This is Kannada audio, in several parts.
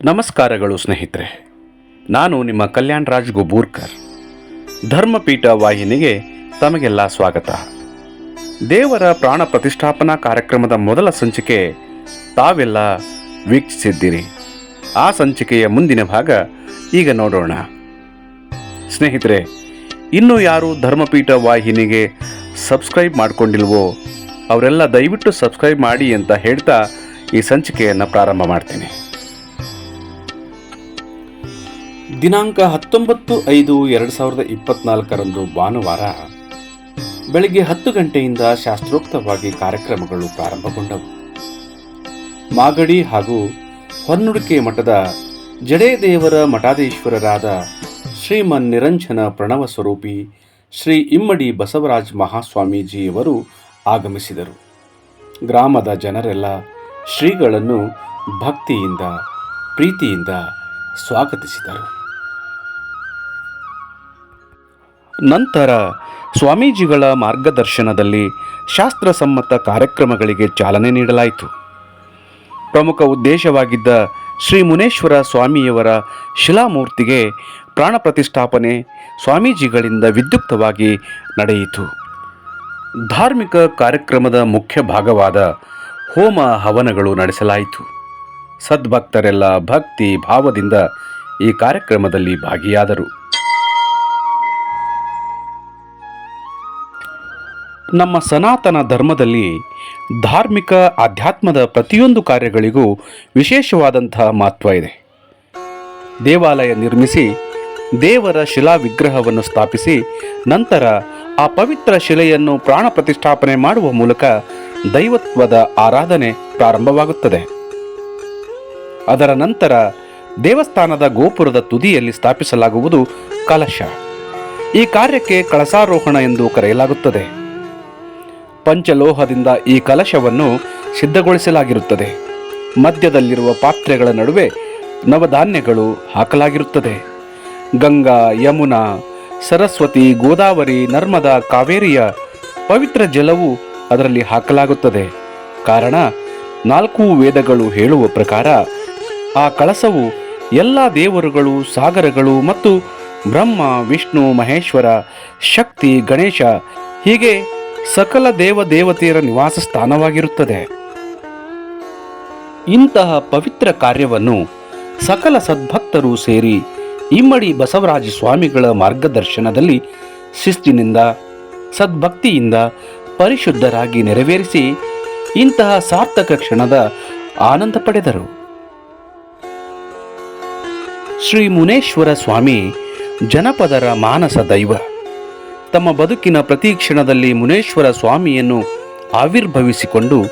ನಮಸ್ಕಾರಗಳು ಸ್ನೇಹಿತರೆ. ನಾನು ನಿಮ್ಮ ಕಲ್ಯಾಣ್ ರಾಜ್ ಗುಬೂರ್ಕರ್ ಧರ್ಮಪೀಠ ವಾಹಿನಿಗೆ ತಮಗೆಲ್ಲ ಸ್ವಾಗತ. ದೇವರ ಪ್ರಾಣ ಪ್ರತಿಷ್ಠಾಪನಾ ಕಾರ್ಯಕ್ರಮದ ಮೊದಲ ಸಂಚಿಕೆ ತಾವೆಲ್ಲ ವೀಕ್ಷಿಸಿದ್ದೀರಿ. ಆ ಸಂಚಿಕೆಯ ಮುಂದಿನ ಭಾಗ ಈಗ ನೋಡೋಣ. ಸ್ನೇಹಿತರೆ, ಇನ್ನೂ ಯಾರು ಧರ್ಮಪೀಠ ವಾಹಿನಿಗೆ ಸಬ್ಸ್ಕ್ರೈಬ್ ಮಾಡಿಕೊಂಡಿಲ್ವೋ, ಅವರೆಲ್ಲ ದಯವಿಟ್ಟು ಸಬ್ಸ್ಕ್ರೈಬ್ ಮಾಡಿ ಅಂತ ಹೇಳ್ತಾ ಈ ಸಂಚಿಕೆಯನ್ನು ಪ್ರಾರಂಭ ಮಾಡ್ತೀನಿ. ದಿನಾಂಕ ಹತ್ತೊಂಬತ್ತು ಐದು ಎರಡು ಸಾವಿರದ ಇಪ್ಪತ್ನಾಲ್ಕರಂದು ಭಾನುವಾರ ಬೆಳಗ್ಗೆ ಹತ್ತು ಗಂಟೆಯಿಂದ ಶಾಸ್ತ್ರೋಕ್ತವಾಗಿ ಕಾರ್ಯಕ್ರಮಗಳು ಪ್ರಾರಂಭಗೊಂಡವು. ಮಾಗಡಿ ಹಾಗೂ ಹೊನ್ನುಡಿಕೆ ಮಠದ ಜಡೇದೇವರ ಮಠಾಧೀಶ್ವರರಾದ ಶ್ರೀಮನ್ ನಿರಂಜನ ಪ್ರಣವ ಸ್ವರೂಪಿ ಶ್ರೀ ಇಮ್ಮಡಿ ಬಸವರಾಜ್ ಮಹಾಸ್ವಾಮೀಜಿಯವರು ಆಗಮಿಸಿದರು. ಗ್ರಾಮದ ಜನರೆಲ್ಲ ಶ್ರೀಗಳನ್ನು ಭಕ್ತಿಯಿಂದ, ಪ್ರೀತಿಯಿಂದ ಸ್ವಾಗತಿಸಿದರು. ನಂತರ ಸ್ವಾಮೀಜಿಗಳ ಮಾರ್ಗದರ್ಶನದಲ್ಲಿ ಶಾಸ್ತ್ರಸಮ್ಮತ ಕಾರ್ಯಕ್ರಮಗಳಿಗೆ ಚಾಲನೆ ನೀಡಲಾಯಿತು. ಪ್ರಮುಖ ಉದ್ದೇಶವಾಗಿದ್ದ ಶ್ರೀ ಮುನೇಶ್ವರ ಸ್ವಾಮಿಯವರ ಶಿಲಾಮೂರ್ತಿಗೆ ಪ್ರಾಣ ಪ್ರತಿಷ್ಠಾಪನೆ ಸ್ವಾಮೀಜಿಗಳಿಂದ ವಿದ್ಯುಕ್ತವಾಗಿ ನಡೆಯಿತು. ಧಾರ್ಮಿಕ ಕಾರ್ಯಕ್ರಮದ ಮುಖ್ಯ ಭಾಗವಾದ ಹೋಮ ಹವನಗಳು ನಡೆಸಲಾಯಿತು. ಸದ್ಭಕ್ತರೆಲ್ಲ ಭಕ್ತಿ ಭಾವದಿಂದ ಈ ಕಾರ್ಯಕ್ರಮದಲ್ಲಿ ಭಾಗಿಯಾದರು. ನಮ್ಮ ಸನಾತನ ಧರ್ಮದಲ್ಲಿ ಧಾರ್ಮಿಕ ಆಧ್ಯಾತ್ಮದ ಪ್ರತಿಯೊಂದು ಕಾರ್ಯಗಳಿಗೂ ವಿಶೇಷವಾದಂತಹ ಮಹತ್ವ ಇದೆ. ದೇವಾಲಯ ನಿರ್ಮಿಸಿ, ದೇವರ ಶಿಲಾ ವಿಗ್ರಹವನ್ನು ಸ್ಥಾಪಿಸಿ, ನಂತರ ಆ ಪವಿತ್ರ ಶಿಲೆಯನ್ನು ಪ್ರಾಣ ಪ್ರತಿಷ್ಠಾಪನೆ ಮಾಡುವ ಮೂಲಕ ದೈವತ್ವದ ಆರಾಧನೆ ಪ್ರಾರಂಭವಾಗುತ್ತದೆ. ಅದರ ನಂತರ ದೇವಸ್ಥಾನದ ಗೋಪುರದ ತುದಿಯಲ್ಲಿ ಸ್ಥಾಪಿಸಲಾಗುವುದು ಕಲಶ. ಈ ಕಾರ್ಯಕ್ಕೆ ಕಳಸಾರೋಹಣ ಎಂದು ಕರೆಯಲಾಗುತ್ತದೆ. ಪಂಚಲೋಹದಿಂದ ಈ ಕಲಶವನ್ನು ಸಿದ್ಧಗೊಳಿಸಲಾಗಿರುತ್ತದೆ. ಮಧ್ಯದಲ್ಲಿರುವ ಪಾತ್ರೆಗಳ ನಡುವೆ ನವಧಾನ್ಯಗಳು ಹಾಕಲಾಗಿರುತ್ತದೆ. ಗಂಗಾ, ಯಮುನಾ, ಸರಸ್ವತಿ, ಗೋದಾವರಿ, ನರ್ಮದಾ, ಕಾವೇರಿಯ ಪವಿತ್ರ ಜಲವು ಅದರಲ್ಲಿ ಹಾಕಲಾಗುತ್ತದೆ. ಕಾರಣ, ನಾಲ್ಕು ವೇದಗಳು ಹೇಳುವ ಪ್ರಕಾರ ಆ ಕಳಸವು ಎಲ್ಲ ದೇವರುಗಳು, ಸಾಗರಗಳು ಮತ್ತು ಬ್ರಹ್ಮ, ವಿಷ್ಣು, ಮಹೇಶ್ವರ, ಶಕ್ತಿ, ಗಣೇಶ ಹೀಗೆ ಸಕಲ ದೇವ ದೇವತೆಯರ ನಿವಾಸ ಸ್ಥಾನವಾಗಿರುತ್ತದೆ. ಇಂತಹ ಪವಿತ್ರ ಕಾರ್ಯವನ್ನು ಸಕಲ ಸದ್ಭಕ್ತರು ಸೇರಿ ಇಮ್ಮಡಿ ಬಸವರಾಜ ಸ್ವಾಮಿಗಳ ಮಾರ್ಗದರ್ಶನದಲ್ಲಿ ಶಿಸ್ತಿನಿಂದ, ಸದ್ಭಕ್ತಿಯಿಂದ ಪರಿಶುದ್ಧರಾಗಿ ನೆರವೇರಿಸಿ ಇಂತಹ ಸಾರ್ಥಕ ಕ್ಷಣದ ಆನಂದ ಪಡೆದರು. ಶ್ರೀ ಮುನೇಶ್ವರ ಸ್ವಾಮಿ, ಜನಪದರ ಮಾನಸ ದೈವ. ತಮ್ಮ ಬದುಕಿನ ಪ್ರತಿ ಕ್ಷಣದಲ್ಲಿ ಮುನೇಶ್ವರ ಸ್ವಾಮಿಯನ್ನು ಆವಿರ್ಭವಿಸಿಕೊಂಡು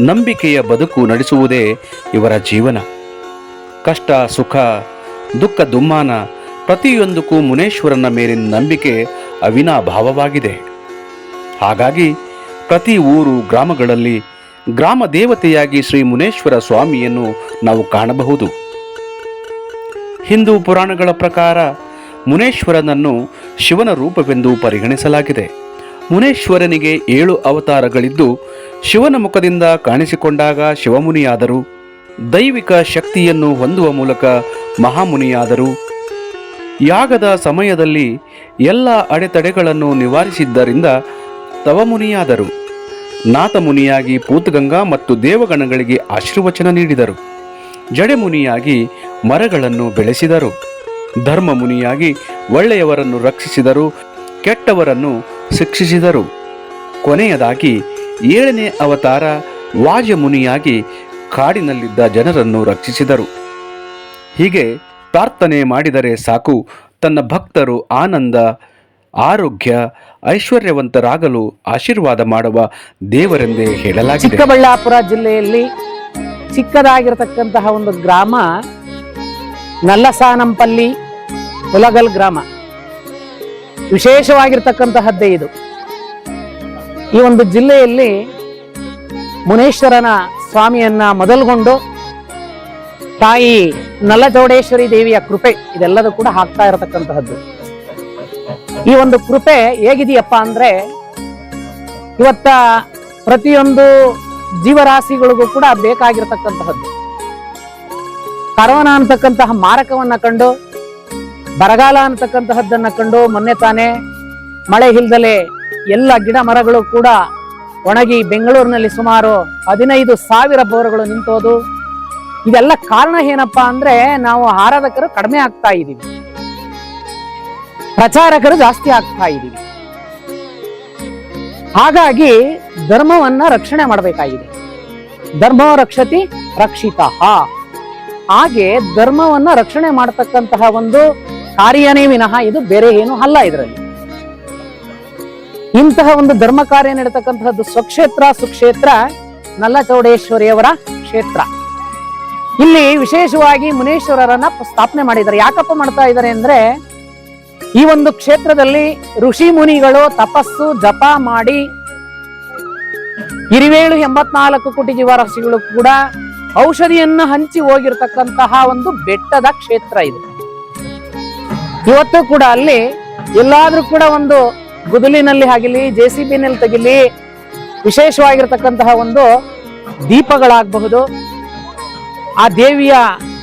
ನಂಬಿಕೆಯ ಬದುಕು ನಡೆಸುವುದೇ ಇವರ ಜೀವನ. ಕಷ್ಟ, ಸುಖ, ದುಃಖ, ದುಮ್ಮಾನ ಪ್ರತಿಯೊಂದಕ್ಕೂ ಮುನೇಶ್ವರನ ಮೇಲಿನ ನಂಬಿಕೆ ಅವಿನಾಭಾವವಾಗಿದೆ. ಹಾಗಾಗಿ ಪ್ರತಿ ಊರು, ಗ್ರಾಮಗಳಲ್ಲಿ ಗ್ರಾಮ ದೇವತೆಯಾಗಿ ಶ್ರೀ ಮುನೇಶ್ವರ ಸ್ವಾಮಿಯನ್ನು ನಾವು ಕಾಣಬಹುದು. ಹಿಂದೂ ಪುರಾಣಗಳ ಪ್ರಕಾರ ಮುನೇಶ್ವರನನ್ನು ಶಿವನ ರೂಪವೆಂದು ಪರಿಗಣಿಸಲಾಗಿದೆ. ಮುನೇಶ್ವರನಿಗೆ ಏಳು ಅವತಾರಗಳಿದ್ದು, ಶಿವನ ಮುಖದಿಂದ ಕಾಣಿಸಿಕೊಂಡಾಗ ಶಿವಮುನಿಯಾದರು. ದೈವಿಕ ಶಕ್ತಿಯನ್ನು ಹೊಂದುವ ಮೂಲಕ ಮಹಾಮುನಿಯಾದರು. ಯಾಗದ ಸಮಯದಲ್ಲಿ ಎಲ್ಲ ಅಡೆತಡೆಗಳನ್ನು ನಿವಾರಿಸಿದ್ದರಿಂದ ತವಮುನಿಯಾದರು. ನಾಥಮುನಿಯಾಗಿ ಪೂತಗಂಗಾ ಮತ್ತು ದೇವಗಣಗಳಿಗೆ ಆಶೀರ್ವಚನ ನೀಡಿದರು. ಜಡೆಮುನಿಯಾಗಿ ಮರಗಳನ್ನು ಬೆಳೆಸಿದರು. ಧರ್ಮಮುನಿಯಾಗಿ ಒಳ್ಳೆಯವರನ್ನು ರಕ್ಷಿಸಿದರು, ಕೆಟ್ಟವರನ್ನು ಶಿಕ್ಷಿಸಿದರು. ಕೊನೆಯದಾಗಿ ಏಳನೇ ಅವತಾರ ವಾಜಮುನಿಯಾಗಿ ಕಾಡಿನಲ್ಲಿದ್ದ ಜನರನ್ನು ರಕ್ಷಿಸಿದರು. ಹೀಗೆ ಪ್ರಾರ್ಥನೆ ಮಾಡಿದರೆ ಸಾಕು, ತನ್ನ ಭಕ್ತರು ಆನಂದ, ಆರೋಗ್ಯ, ಐಶ್ವರ್ಯವಂತರಾಗಲು ಆಶೀರ್ವಾದ ಮಾಡುವ ದೇವರೆಂದೇ ಹೇಳಲಾಗಿದೆ. ಚಿಕ್ಕಬಳ್ಳಾಪುರ ಜಿಲ್ಲೆಯಲ್ಲಿ ಚಿಕ್ಕದಾಗಿರತಕ್ಕಂತಹ ಒಂದು ಗ್ರಾಮ ನಲ್ಲಸಾನಂಪಲ್ಲಿ ಹುಲಗಲ್ ಗ್ರಾಮ. ವಿಶೇಷವಾಗಿರ್ತಕ್ಕಂತಹದ್ದೇ ಇದು. ಈ ಒಂದು ಜಿಲ್ಲೆಯಲ್ಲಿ ಮುನೇಶ್ವರನ ಸ್ವಾಮಿಯನ್ನ ಮೊದಲುಗೊಂಡು ತಾಯಿ ನಲ್ಲಚೌಡೇಶ್ವರಿ ದೇವಿಯ ಕೃಪೆ ಇದೆಲ್ಲದೂ ಕೂಡ ಹಾಕ್ತಾ ಇರತಕ್ಕಂತಹದ್ದು. ಈ ಒಂದು ಕೃಪೆ ಹೇಗಿದೆಯಪ್ಪ ಅಂದ್ರೆ ಇವತ್ತ ಪ್ರತಿಯೊಂದು ಜೀವರಾಶಿಗಳಿಗೂ ಕೂಡ ಬೇಕಾಗಿರ್ತಕ್ಕಂತಹದ್ದು. ಕರೋನಾ ಅಂತಕ್ಕಂತಹ ಮಾರಕವನ್ನ ಕಂಡು, ಬರಗಾಲ ಅಂತಕ್ಕಂತಹದ್ದನ್ನ ಕಂಡು ಮೊನ್ನೆ ತಾನೇ ಮಳೆ ಇಲ್ದಲೆ ಎಲ್ಲ ಗಿಡ ಮರಗಳು ಕೂಡ ಒಣಗಿ ಬೆಂಗಳೂರಿನಲ್ಲಿ ಸುಮಾರು ಹದಿನೈದು ಸಾವಿರ ಬೋರ್ಗಳು ನಿಂತೋದು. ಇದೆಲ್ಲ ಕಾರಣ ಏನಪ್ಪಾ ಅಂದ್ರೆ ನಾವು ಆರಾಧಕರು ಕಡಿಮೆ ಆಗ್ತಾ ಇದೀವಿ ಪ್ರಚಾರಕರು ಜಾಸ್ತಿ ಆಗ್ತಾ ಇದೀವಿ ಹಾಗಾಗಿ ಧರ್ಮವನ್ನ ರಕ್ಷಣೆ ಮಾಡಬೇಕಾಗಿದೆ. ಧರ್ಮ ರಕ್ಷತಿ ರಕ್ಷಿತ. ಹಾಗೆ ಧರ್ಮವನ್ನ ರಕ್ಷಣೆ ಮಾಡತಕ್ಕಂತಹ ಒಂದು ಕಾರ್ಯನೇ ವಿನಃ ಇದು ಬೇರೆ ಏನು ಅಲ್ಲ ಇದರಲ್ಲಿ. ಇಂತಹ ಒಂದು ಧರ್ಮ ಕಾರ್ಯ ನಡೀತಕ್ಕಂತಹದ್ದು ಸ್ವಕ್ಷೇತ್ರ ಸುಕ್ಷೇತ್ರ ನಲ್ಲಚೌಡೇಶ್ವರಿಯವರ ಕ್ಷೇತ್ರ. ಇಲ್ಲಿ ವಿಶೇಷವಾಗಿ ಮುನೇಶ್ವರರನ್ನ ಸ್ಥಾಪನೆ ಮಾಡಿದ್ದಾರೆ. ಯಾಕಪ್ಪ ಮಾಡ್ತಾ ಇದ್ದಾರೆ ಅಂದ್ರೆ ಈ ಒಂದು ಕ್ಷೇತ್ರದಲ್ಲಿ ಋಷಿ ಮುನಿಗಳು ತಪಸ್ಸು ಜಪ ಮಾಡಿ, ಇರಿವೇಳು ಎಂಬತ್ನಾಲ್ಕು ಕೋಟಿ ಜೀವರಾಶಿಗಳು ಕೂಡ ಔಷಧಿಯನ್ನ ಹಂಚಿ ಹೋಗಿರ್ತಕ್ಕಂತಹ ಒಂದು ಬೆಟ್ಟದ ಕ್ಷೇತ್ರ ಇದು. ಇವತ್ತು ಕೂಡ ಅಲ್ಲಿ ಎಲ್ಲಾದ್ರೂ ಕೂಡ ಒಂದು ಗುದಲಿನಲ್ಲಿ ಆಗಲಿ ಜೆ ಸಿ ಬಿನಲ್ಲಿ ತೆಗಿಲಿ, ವಿಶೇಷವಾಗಿರ್ತಕ್ಕಂತಹ ಒಂದು ದೀಪಗಳಾಗಬಹುದು, ಆ ದೇವಿಯ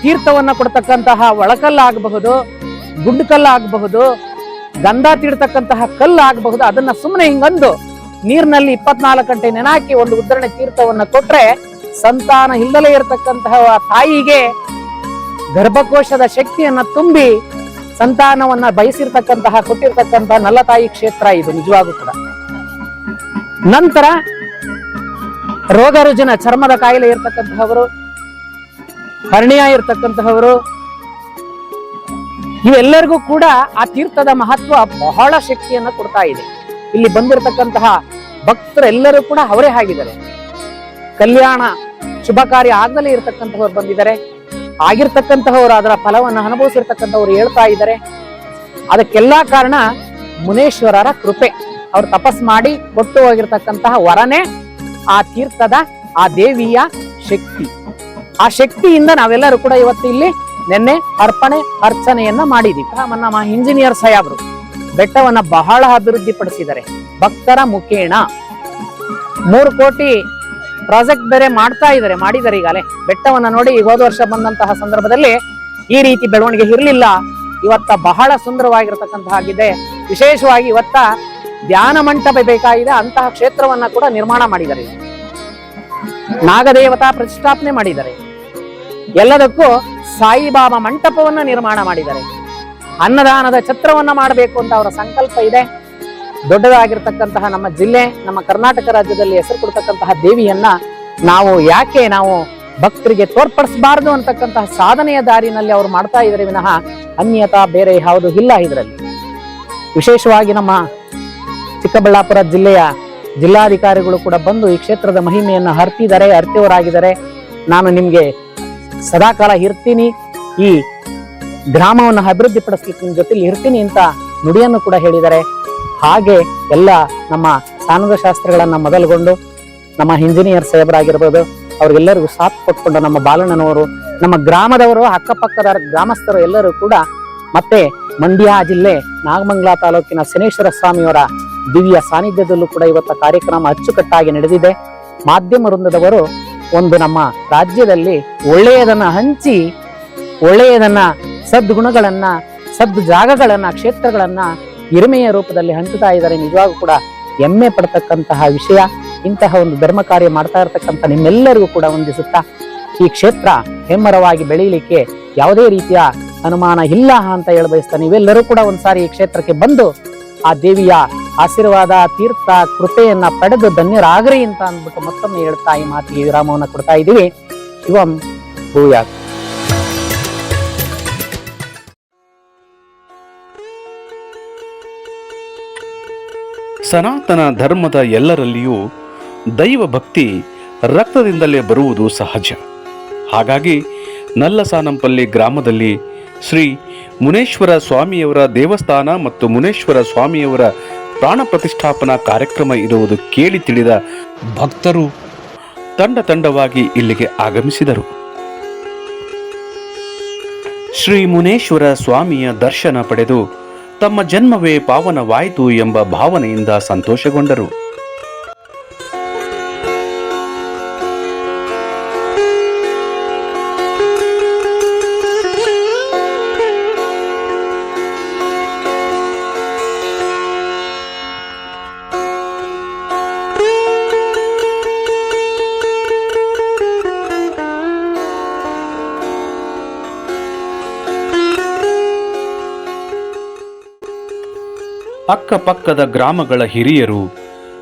ತೀರ್ಥವನ್ನ ಕೊಡ್ತಕ್ಕಂತಹ ಒಳಕಲ್ಲಾಗಬಹುದು, ಗುಂಡುಕಲ್ಲಾಗಬಹುದು, ಗಂಧ ತೀರ್ತಕ್ಕಂತಹ ಕಲ್ಲು ಆಗಬಹುದು ಅದನ್ನ ಸುಮ್ಮನೆ ಹಿಂಗಂದು ನೀರಿನಲ್ಲಿ ಇಪ್ಪತ್ನಾಲ್ಕು ಗಂಟೆ ನೆನಾಕಿ ಒಂದು ಉದ್ದರಣೆ ತೀರ್ಥವನ್ನ ಕೊಟ್ರೆ ಸಂತಾನ ಇಲ್ಲದೆ ಇರತಕ್ಕಂತಹ ತಾಯಿಗೆ ಗರ್ಭಕೋಶದ ಶಕ್ತಿಯನ್ನ ತುಂಬಿ ಸಂತಾನವನ್ನ ಬಯಸಿರ್ತಕ್ಕಂತಹ, ಕೊಟ್ಟಿರ್ತಕ್ಕಂತಹ ನಲ್ಲತಾಯಿ ಕ್ಷೇತ್ರ ಇದು ನಿಜವಾಗೂ ಕೂಡ ನಂತರ ರೋಗ ರುಜಿನ ಚರ್ಮದ ಕಾಯಿಲೆ ಇರ್ತಕ್ಕಂತಹವರು ಹರ್ಣಿಯ ಇರ್ತಕ್ಕಂತಹವರು, ಇವೆಲ್ಲರಿಗೂ ಕೂಡ ಆ ತೀರ್ಥದ ಮಹತ್ವ ಬಹಳ ಶಕ್ತಿಯನ್ನ ಕೊಡ್ತಾ ಇದೆ. ಇಲ್ಲಿ ಬಂದಿರತಕ್ಕಂತಹ ಭಕ್ತರೆಲ್ಲರೂ ಕೂಡ ಅವರೇ ಆಗಿದ್ದಾರೆ. ಕಲ್ಯಾಣ ಶುಭ ಕಾರ್ಯ ಆಗಲೇ ಇರತಕ್ಕಂತಹವ್ರು ಬಂದಿದ್ದಾರೆ. ಆಗಿರ್ತಕ್ಕಂತಹವ್ರು ಅದರ ಫಲವನ್ನು ಅನುಭವಿಸಿರ್ತಕ್ಕಂಥವ್ರು ಹೇಳ್ತಾ ಇದ್ದಾರೆ. ಅದಕ್ಕೆಲ್ಲಾ ಕಾರಣ ಮುನೇಶ್ವರರ ಕೃಪೆ. ಅವ್ರು ತಪಸ್ ಮಾಡಿ ಕೊಟ್ಟು ಹೋಗಿರ್ತಕ್ಕಂತಹ ವರನೇ ಆ ತೀರ್ಥದ, ಆ ದೇವಿಯ ಶಕ್ತಿ. ಆ ಶಕ್ತಿಯಿಂದ ನಾವೆಲ್ಲರೂ ಕೂಡ ಇವತ್ತು ಇಲ್ಲಿ ನಿನ್ನೆ ಅರ್ಪಣೆ, ಅರ್ಚನೆಯನ್ನ ಮಾಡಿದೀವಿ. ನಮ್ಮ ಇಂಜಿನಿಯರ್ ಸಾಹೇಬ್ರು ಬೆಟ್ಟವನ್ನ ಬಹಳ ಅಭಿವೃದ್ಧಿ ಪಡಿಸಿದ್ದಾರೆ ಭಕ್ತರ ಮುಖೇಣ. ಮೂರು ಕೋಟಿ ಪ್ರಾಜೆಕ್ಟ್ ಬೇರೆ ಮಾಡ್ತಾ ಇದ್ದಾರೆ, ಮಾಡಿದ್ದಾರೆ ಈಗಲೇ ಬೆಟ್ಟವನ್ನ ನೋಡಿ ಹೋದ ವರ್ಷ ಬಂದಂತಹ ಸಂದರ್ಭದಲ್ಲಿ ಈ ರೀತಿ ಬೆಳವಣಿಗೆ ಇರಲಿಲ್ಲ. ಇವತ್ತ ಬಹಳ ಸುಂದರವಾಗಿರತಕ್ಕಂತಹ ಆಗಿದೆ ವಿಶೇಷವಾಗಿ ಇವತ್ತ ಧ್ಯಾನ ಮಂಟಪ ಬೇಕಾಗಿದೆ, ಅಂತಹ ಕ್ಷೇತ್ರವನ್ನ ಕೂಡ ನಿರ್ಮಾಣ ಮಾಡಿದ್ದಾರೆ. ನಾಗದೇವತಾ ಪ್ರತಿಷ್ಠಾಪನೆ ಮಾಡಿದ್ದಾರೆ. ಎಲ್ಲದಕ್ಕೂ ಸಾಯಿಬಾಬಾ ಮಂಟಪವನ್ನ ನಿರ್ಮಾಣ ಮಾಡಿದ್ದಾರೆ. ಅನ್ನದಾನದ ಛತ್ರವನ್ನ ಮಾಡಬೇಕು ಅಂತ ಅವರ ಸಂಕಲ್ಪ ಇದೆ. ದೊಡ್ಡದಾಗಿರ್ತಕ್ಕಂತಹ ನಮ್ಮ ಜಿಲ್ಲೆ, ನಮ್ಮ ಕರ್ನಾಟಕ ರಾಜ್ಯದಲ್ಲಿ ಹೆಸರು ಕೊಡ್ತಕ್ಕಂತಹ ದೇವಿಯನ್ನ ನಾವು ಯಾಕೆ ನಾವು ಭಕ್ತರಿಗೆ ತೋರ್ಪಡಿಸಬಾರದು ಅಂತಕ್ಕಂತಹ ಸಾಧನೆಯ ದಾರಿನಲ್ಲಿ ಅವರು ಮಾಡ್ತಾ ಇದ್ದಾರೆ ವಿನಃ ಅನ್ಯತಾ ಬೇರೆ ಯಾವುದು ಇಲ್ಲ ಇದರಲ್ಲಿ. ವಿಶೇಷವಾಗಿ ನಮ್ಮ ಚಿಕ್ಕಬಳ್ಳಾಪುರ ಜಿಲ್ಲೆಯ ಜಿಲ್ಲಾಧಿಕಾರಿಗಳು ಕೂಡ ಬಂದು ಈ ಕ್ಷೇತ್ರದ ಮಹಿಮೆಯನ್ನು ಹರ್ತಿದ್ದಾರೆ ಅರ್ತಿಯವರಾಗಿದ್ದಾರೆ ನಾನು ನಿಮ್ಗೆ ಸದಾಕಾಲ ಇರ್ತೀನಿ, ಈ ಗ್ರಾಮವನ್ನು ಅಭಿವೃದ್ಧಿ ಪಡಿಸ್ಲಿಕ್ಕೆ ನಿಮ್ ಜೊತೆಲಿ ಇರ್ತೀನಿ ಅಂತ ನುಡಿಯನ್ನು ಕೂಡ ಹೇಳಿದ್ದಾರೆ. ಹಾಗೆ ಎಲ್ಲ ನಮ್ಮ ಸಾನದ ಶಾಸ್ತ್ರಗಳನ್ನ ಮೊದಲುಗೊಂಡು ನಮ್ಮ ಇಂಜಿನಿಯರ್ ಸಾಹೇಬರಾಗಿರ್ಬೋದು, ಅವ್ರಿಗೆಲ್ಲರಿಗೂ ಸಾಥ್ ಕೊಟ್ಕೊಂಡು ನಮ್ಮ ಬಾಲಣ್ಣನವರು, ನಮ್ಮ ಗ್ರಾಮದವರು, ಅಕ್ಕಪಕ್ಕದ ಗ್ರಾಮಸ್ಥರು ಎಲ್ಲರೂ ಕೂಡ ಮತ್ತೆ ಮಂಡ್ಯ ಜಿಲ್ಲೆ ನಾಗಮಂಗಲ ತಾಲೂಕಿನ ಶನೇಶ್ವರ ಸ್ವಾಮಿಯವರ ದಿವ್ಯ ಸಾನ್ನಿಧ್ಯದಲ್ಲೂ ಕೂಡ ಇವತ್ತ ಕಾರ್ಯಕ್ರಮ ಅಚ್ಚುಕಟ್ಟಾಗಿ ನಡೆದಿದೆ. ಮಾಧ್ಯಮ ವೃಂದದವರು ಒಂದು ನಮ್ಮ ರಾಜ್ಯದಲ್ಲಿ ಒಳ್ಳೆಯದನ್ನ ಹಂಚಿ, ಒಳ್ಳೆಯದನ್ನ ಸದ್ಗುಣಗಳನ್ನ ಸದ್ ಜಾಗಗಳನ್ನ ಕ್ಷೇತ್ರಗಳನ್ನ ಹಿರಿಮೆಯ ರೂಪದಲ್ಲಿ ಹಂಚುತ್ತಾ ಇದ್ದಾರೆ. ನಿಜವಾಗೂ ಕೂಡ ಹೆಮ್ಮೆ ಪಡ್ತಕ್ಕಂತಹ ವಿಷಯ. ಇಂತಹ ಒಂದು ಧರ್ಮ ಕಾರ್ಯ ಮಾಡ್ತಾ ಇರತಕ್ಕಂಥ ನಿಮ್ಮೆಲ್ಲರಿಗೂ ಕೂಡ ಹೊಂದಿಸುತ್ತಾ ಈ ಕ್ಷೇತ್ರ ಹೆಮ್ಮರವಾಗಿ ಬೆಳೆಯಲಿಕ್ಕೆ ಯಾವುದೇ ರೀತಿಯ ಅನುಮಾನ ಇಲ್ಲ ಅಂತ ಹೇಳ ಬಯಸ್ತಾ ನೀವೆಲ್ಲರೂ ಕೂಡ ಒಂದ್ಸಾರಿ ಈ ಕ್ಷೇತ್ರಕ್ಕೆ ಬಂದು ಆ ದೇವಿಯ ಆಶೀರ್ವಾದ, ತೀರ್ಥ, ಕೃಪೆಯನ್ನ ಪಡೆದು ಧನ್ಯರಾಗ್ರಿ ಅಂತ ಅಂದ್ಬಿಟ್ಟು ಮತ್ತೊಮ್ಮೆ ಹೇಳ್ತಾ ಈ ಮಾತಿಗೆ ವಿರಾಮವನ್ನ ಕೊಡ್ತಾ ಇದ್ದೀವಿ. ಶಿವಂ ಭೂಯಾತ್. ಸನಾತನ ಧರ್ಮದ ಎಲ್ಲರಲ್ಲಿಯೂ ದೈವ ಭಕ್ತಿ ರಕ್ತದಿಂದಲೇ ಬರುವುದು ಸಹಜ. ಹಾಗಾಗಿ ನಲ್ಲಸಾನಂಪಲ್ಲಿ ಗ್ರಾಮದಲ್ಲಿ ಶ್ರೀ ಮುನೇಶ್ವರ ಸ್ವಾಮಿಯವರ ದೇವಸ್ಥಾನ ಮತ್ತು ಮುನೇಶ್ವರ ಸ್ವಾಮಿಯವರ ಪ್ರಾಣ ಪ್ರತಿಷ್ಠಾಪನಾ ಕಾರ್ಯಕ್ರಮ ಇರುವುದು ಕೇಳಿ ತಿಳಿದ ಭಕ್ತರು ತಂಡ ತಂಡವಾಗಿ ಇಲ್ಲಿಗೆ ಆಗಮಿಸಿದರು. ಶ್ರೀ ಮುನೇಶ್ವರ ಸ್ವಾಮಿಯ ದರ್ಶನ ಪಡೆದು ತಮ್ಮ ಜನ್ಮವೇ ಪಾವನವಾಯಿತು ಎಂಬ ಭಾವನೆಯಿಂದ ಸಂತೋಷಗೊಂಡರು. ಅಕ್ಕಪಕ್ಕದ ಗ್ರಾಮಗಳ ಹಿರಿಯರು,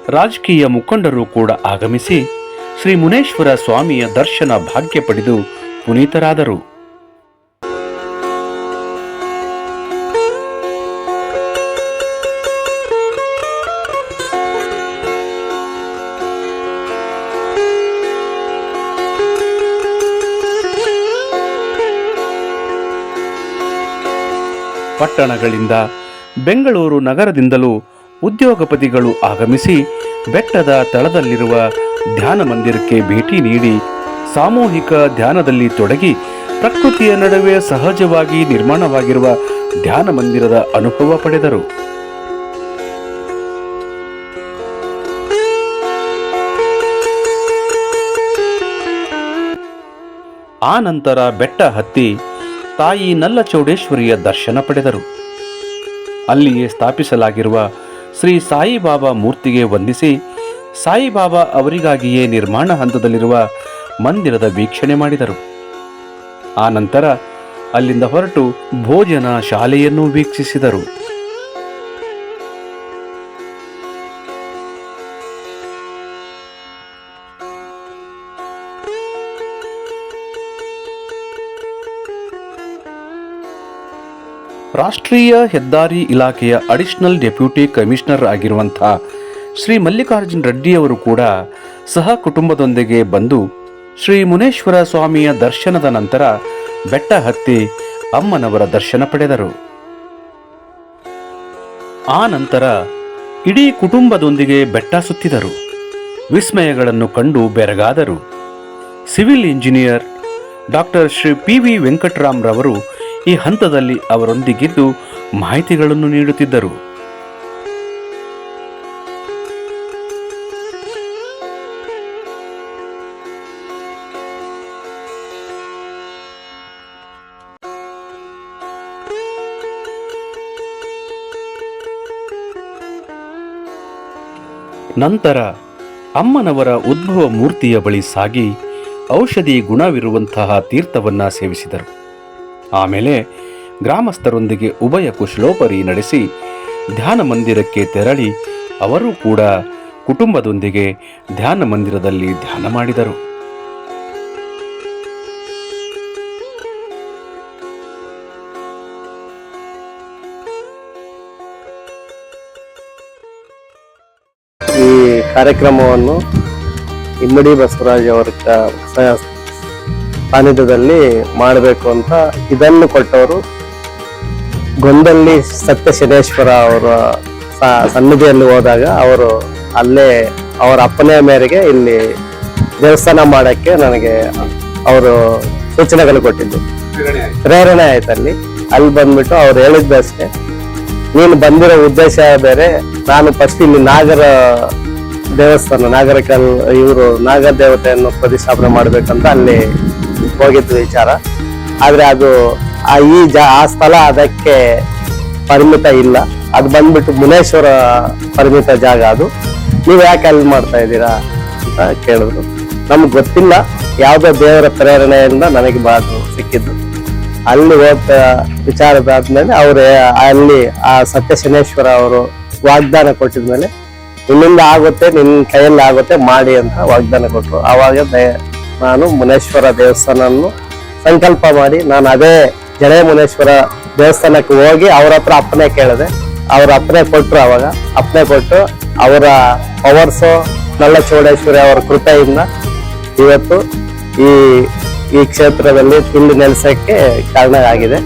ರಾಜಕೀಯ ಮುಖಂಡರು ಕೂಡ ಆಗಮಿಸಿ ಶ್ರೀ ಮುನೇಶ್ವರ ಸ್ವಾಮಿಯ ದರ್ಶನ ಭಾಗ್ಯ ಪಡೆದು ಪುನೀತರಾದರು. ಪಟ್ಟಣಗಳಿಂದ ಬೆಂಗಳೂರು ನಗರದಿಂದಲೂ ಉದ್ಯೋಗಪತಿಗಳು ಆಗಮಿಸಿ ಬೆಟ್ಟದ ತಳದಲ್ಲಿರುವ ಧ್ಯಾನ ಮಂದಿರಕ್ಕೆ ಭೇಟಿ ನೀಡಿ ಸಾಮೂಹಿಕ ಧ್ಯಾನದಲ್ಲಿ ತೊಡಗಿ ಪ್ರಕೃತಿಯ ನಡುವೆ ಸಹಜವಾಗಿ ನಿರ್ಮಾಣವಾಗಿರುವ ಧ್ಯಾನ ಮಂದಿರದ ಅನುಭವ ಪಡೆದರು. ಆ ನಂತರ ಬೆಟ್ಟ ಹತ್ತಿ ತಾಯಿ ನಲ್ಲಚೌಡೇಶ್ವರಿಯ ದರ್ಶನ ಪಡೆದರು. ಅಲ್ಲಿಯೇ ಸ್ಥಾಪಿಸಲಾಗಿರುವ ಶ್ರೀ ಸಾಯಿಬಾಬಾ ಮೂರ್ತಿಗೆ ವಂದಿಸಿ ಸಾಯಿಬಾಬಾ ಅವರಿಗಾಗಿಯೇ ನಿರ್ಮಾಣ ಹಂತದಲ್ಲಿರುವ ಮಂದಿರದ ವೀಕ್ಷಣೆ ಮಾಡಿದರು. ಆ ನಂತರ ಅಲ್ಲಿಂದ ಹೊರಟು ಭೋಜನ ಶಾಲೆಯನ್ನು ವೀಕ್ಷಿಸಿದರು. ರಾಷ್ಟ್ರೀಯ ಹೆದ್ದಾರಿ ಇಲಾಖೆಯ ಅಡಿಷನಲ್ ಡೆಪ್ಯೂಟಿ ಕಮಿಷನರ್ ಆಗಿರುವಂಥ ಶ್ರೀ ಮಲ್ಲಿಕಾರ್ಜುನ್ ರೆಡ್ಡಿಯವರು ಕೂಡ ಸಹ ಕುಟುಂಬದೊಂದಿಗೆ ಬಂದು ಶ್ರೀ ಮುನೇಶ್ವರ ಸ್ವಾಮಿಯ ದರ್ಶನದ ನಂತರ ಬೆಟ್ಟ ಹತ್ತಿ ಅಮ್ಮನವರ ದರ್ಶನ ಪಡೆದರು. ಆ ನಂತರ ಇಡೀ ಕುಟುಂಬದೊಂದಿಗೆ ಬೆಟ್ಟ ಸುತ್ತಿದರು. ವಿಸ್ಮಯಗಳನ್ನು ಕಂಡು ಬೆರಗಾದರು. Civil engineer doctor Shri P V Venkataram ರವರು ಈ ಹಂತದಲ್ಲಿ ಅವರೊಂದಿಗಿದ್ದು ಮಾಹಿತಿಗಳನ್ನು ನೀಡುತ್ತಿದ್ದರು. ನಂತರ ಅಮ್ಮನವರ ಉದ್ಭವ ಮೂರ್ತಿಯ ಬಳಿ ಸಾಗಿ ಔಷಧಿ ಗುಣವಿರುವಂತಹ ತೀರ್ಥವನ್ನ ಸೇವಿಸಿದರು. ಆಮೇಲೆ ಗ್ರಾಮಸ್ಥರೊಂದಿಗೆ ಉಭಯ ಕುಶಲೋಪರಿ ನಡೆಸಿ ಧ್ಯಾನ ಮಂದಿರಕ್ಕೆ ತೆರಳಿ ಅವರು ಕೂಡ ಕುಟುಂಬದೊಂದಿಗೆ ಧ್ಯಾನ ಮಂದಿರದಲ್ಲಿ ಧ್ಯಾನ ಮಾಡಿದರು. ಈ ಕಾರ್ಯಕ್ರಮವನ್ನು ಇಮ್ಮಡಿ ಬಸವರಾಜ್ ಅವರ ಸಾನ್ನಿಧ್ಯದಲ್ಲಿ ಮಾಡಬೇಕು ಅಂತ ಇದನ್ನು ಕೊಟ್ಟವರು ಗೊಂದಲ್ಲಿ ಸತ್ಯ ಶನೇಶ್ವರ ಅವರ ಸನ್ನಿಧಿಯಲ್ಲಿ ಹೋದಾಗ ಅವರು ಅಲ್ಲೇ ಅವರ ಅಪ್ಪನೆಯ ಮೇರೆಗೆ ಇಲ್ಲಿ ದೇವಸ್ಥಾನ ಮಾಡೋಕ್ಕೆ ನನಗೆ ಅವರು ಸೂಚನೆಗಳು ಕೊಟ್ಟಿದ್ದು. ಪ್ರೇರಣೆ ಆಯ್ತು ಅಲ್ಲಿ. ಅಲ್ಲಿ ಬಂದ್ಬಿಟ್ಟು ಅವ್ರು ಹೇಳಿದ್ದಷ್ಟೇ ನೀನು ಬಂದಿರೋ ಉದ್ದೇಶ ಬೇರೆ. ನಾನು ಫಸ್ಟ್ ಇಲ್ಲಿ ನಾಗರ ದೇವಸ್ಥಾನ ನಾಗರ ಕಲ್ ಇವರು ನಾಗರ ದೇವತೆಯನ್ನು ಪ್ರತಿಷ್ಠಾಪನೆ ಮಾಡ್ಬೇಕಂತ ಅಲ್ಲಿ ಹೋಗಿದ್ದು ವಿಚಾರ. ಆದರೆ ಅದು ಆ ಈ ಜ, ಆ ಸ್ಥಳ ಅದಕ್ಕೆ ಪರಿಮಿತ ಇಲ್ಲ. ಅದು ಬಂದ್ಬಿಟ್ಟು ಮುನೇಶ್ವರ ಪರಿಮಿತ ಜಾಗ ಅದು. ನೀವು ಯಾಕೆ ಅಲ್ಲಿ ಮಾಡ್ತಾ ಇದ್ದೀರಾ ಅಂತ ಕೇಳಿದ್ರು. ನಮ್ಗೆ ಗೊತ್ತಿಲ್ಲ. ಯಾವುದೋ ದೇವರ ಪ್ರೇರಣೆಯಿಂದ ನನಗೆ ಬಾದು ಸಿಕ್ಕಿದ್ದು. ಅಲ್ಲಿ ಹೋದ ವಿಚಾರದಾದ್ಮೇಲೆ ಅವರು ಅಲ್ಲಿ ಆ ಸತ್ಯ ಶನೇಶ್ವರ ಅವರು ವಾಗ್ದಾನ ಕೊಟ್ಟಿದ್ಮೇಲೆ ನಿನ್ನಿಂದ ಆಗುತ್ತೆ ನಿನ್ನ ಕೈಯಲ್ಲಿ ಆಗುತ್ತೆ, ಮಾಡಿ ಅಂತ ವಾಗ್ದಾನ ಕೊಟ್ಟರು ಆವಾಗ ನಾನು ಮುನೇಶ್ವರ ದೇವಸ್ಥಾನವನ್ನು ಸಂಕಲ್ಪ ಮಾಡಿ, ನಾನು ಅದೇ ಜಡೆ ಮುನೇಶ್ವರ ದೇವಸ್ಥಾನಕ್ಕೆ ಹೋಗಿ ಅವ್ರ ಹತ್ರ ಅಪ್ಪನೆ ಕೇಳಿದೆ. ಅವ್ರ ಅಪ್ಪನೆ ಕೊಟ್ಟರು ಅವಾಗ. ಅಪ್ಪನೆ ಕೊಟ್ಟು ಅವರ ಪವರ್ಸು ನಲ್ಲ ಚೌಡೇಶ್ವರಿ ಅವರ ಕೃಪೆಯಿಂದ ಇವತ್ತು ಈ ಈ ಕ್ಷೇತ್ರದಲ್ಲಿ ತಿಂಡಿ ನೆಲೆಸೋಕ್ಕೆ ಕಾರಣ ಆಗಿದೆ.